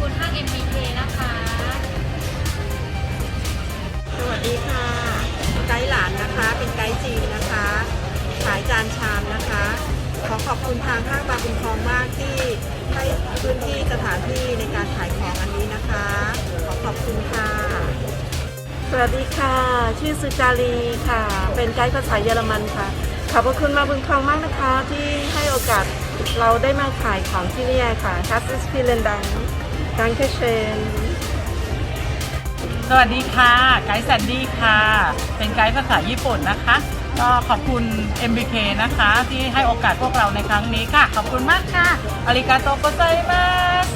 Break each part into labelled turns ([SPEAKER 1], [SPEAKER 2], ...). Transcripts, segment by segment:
[SPEAKER 1] คุณห้าง MBK นะคะ
[SPEAKER 2] สวัสดีค่ะ ไกด์หลานนะคะ เป็นไกด์จีนนะคะ ขายจานชามนะคะ ขอขอบคุณทางห้างบางบุญคองมากที่ให้พื้นที่สถานที่ในการขายของอันนี้นะคะ ขอขอบคุณค่ะ
[SPEAKER 3] สวัสดีค่ะ ชื่อสุจารีค่ะ เป็นไกด์ภาษาเยอรมันค่ะ ขอบพระคุณมาบุญคองมากนะคะ ที่ให้โอกาสเราได้มาขายของที่นี่ค่ะ c a s s i s p i l e n d a n k e s c h ö n
[SPEAKER 4] สวัสดีค่ะ ไกด์แซนดี้ค่ะ เป็นไกด์ภาษาญี่ปุ่นนะคะ ก็ขอบคุณ MBK นะคะ ที่ให้โอกาสพวกเราในครั้งนี้ค่ะ ขอบคุณมากค่ะอาริกาโตโกไซมาส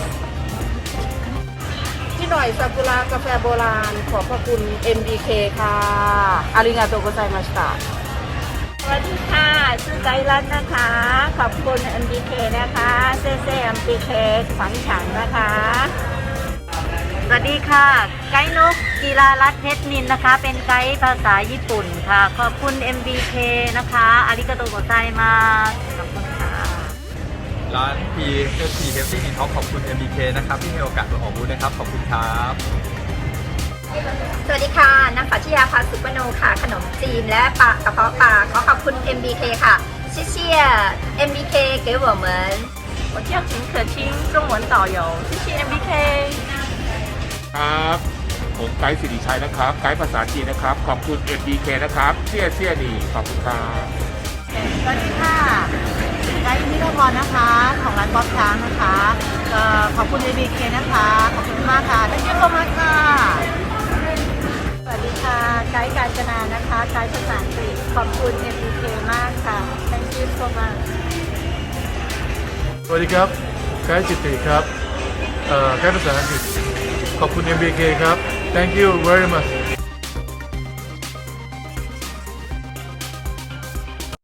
[SPEAKER 3] ที่หน่อยซากุระกาแฟโบราณ ขอบพระคุณ MBK ค่ะอาริงาโตโกไซมาสตาส วัสดีค่ะชื่อไกด์รัตน์นะคะ ขอบคุณ MBK นะคะเซเซ MBK ฝังฉังนะคะ
[SPEAKER 5] สวัสดีค่ะ ไกด์นกกีฬารัตเพชรนินนะคะ เป็นไกด์ภาษาญี่ปุ่นค่ะ ขอบคุณ MBK นะคะอาริกาโตโกไซมาขอบคุณค่ะ
[SPEAKER 6] ร้าน P H P Healthy Detox ขอบคุณ MBK นะครับที่ให้โอกาสมาออกบูธนะครับ ขอบคุณครับ
[SPEAKER 7] สวัสดีค่ะนางสาวชิยาพัฒน์สุปโนค่ะ ขนมจีนและปลากระเพาะปลาขอขอบคุณ MBK ค่ะ谢谢 MBK 给我们
[SPEAKER 8] 我叫秦可清，中文导游，谢谢 MBK。
[SPEAKER 9] ครับผมไกด์สิริชัยนะครับ ไกด์ภาษาจีนนะครับ ขอบคุณ MBK นะครับเซี่ยเซี่ยดีขอบคุณครับ
[SPEAKER 4] สวัสดีค่ะไกด์นิโรพรนะคะ ของร้านบ๊อบช้างนะคะเอ่อขอบคุณ ABK นะคะ ขอบคุณมากค่ะได้เยอะมากค่ะ สวัสดีค่ะ ไกด์กาญจนานะคะไกด์ภาษาอังกฤษขอบคุณ MBK มากค่ะ thank you so much
[SPEAKER 10] สวัสดีครับไกด์จิตติครับไกด์ภาษาอังกฤษขอบคุณ MBK ครับ thank you very much